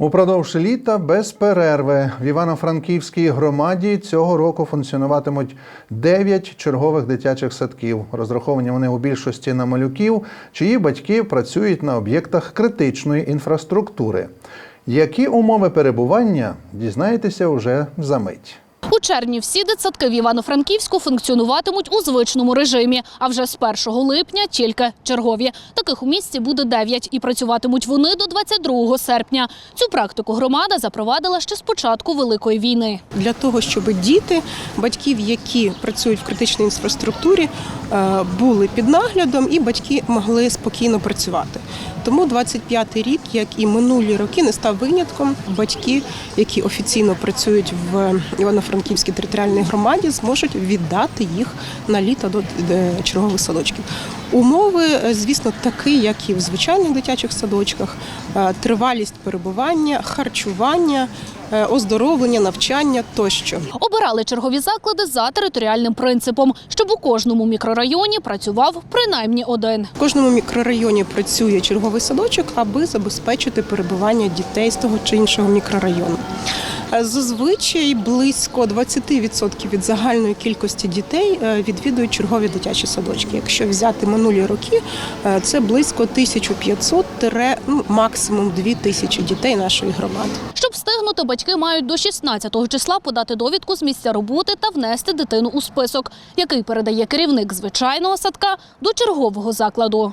Упродовж літа без перерви в Івано-Франківській громаді цього року функціонуватимуть 9 чергових дитячих садків. Розраховані вони у більшості на малюків, чиї батьки працюють на об'єктах критичної інфраструктури. Які умови перебування дізнаєтеся уже за мить. У червні всі дитсадки в Івано-Франківську функціонуватимуть у звичному режимі, а вже з 1 липня тільки чергові. Таких у місті буде 9 і працюватимуть вони до 22 серпня. Цю практику громада запровадила ще з початку Великої війни. для того, щоб діти батьків, які працюють в критичній інфраструктурі, е, були під наглядом і батьки могли спокійно працювати. Тому 25-й рік, як і минулі роки, не став винятком. Батьки, які офіційно працюють в Івано-Франківській територіальній громаді, зможуть віддати їх на літо до е, чергових садочків. Умови, е, звісно, такі, як і в звичайних дитячих садочках: Е, тривалість перебування, харчування, оздоровлення, навчання тощо. Обирали чергові заклади за територіальним принципом, щоб у кожному мікрорайоні працював принаймні один. В кожному мікрорайоні працює черговий садочок, аби забезпечити перебування дітей з того чи іншого мікрорайону. Е, Зазвичай близько 20% від загальної кількості дітей е, відвідують чергові дитячі садочки. Якщо взяти минулі роки, е, це близько 1500 ну, максимум 2000 дітей нашої громади. Щоб встигнути, батьки мають до 16 числа подати довідку з місця роботи та внести дитину у список, який передає керівник звичайного садка до чергового закладу.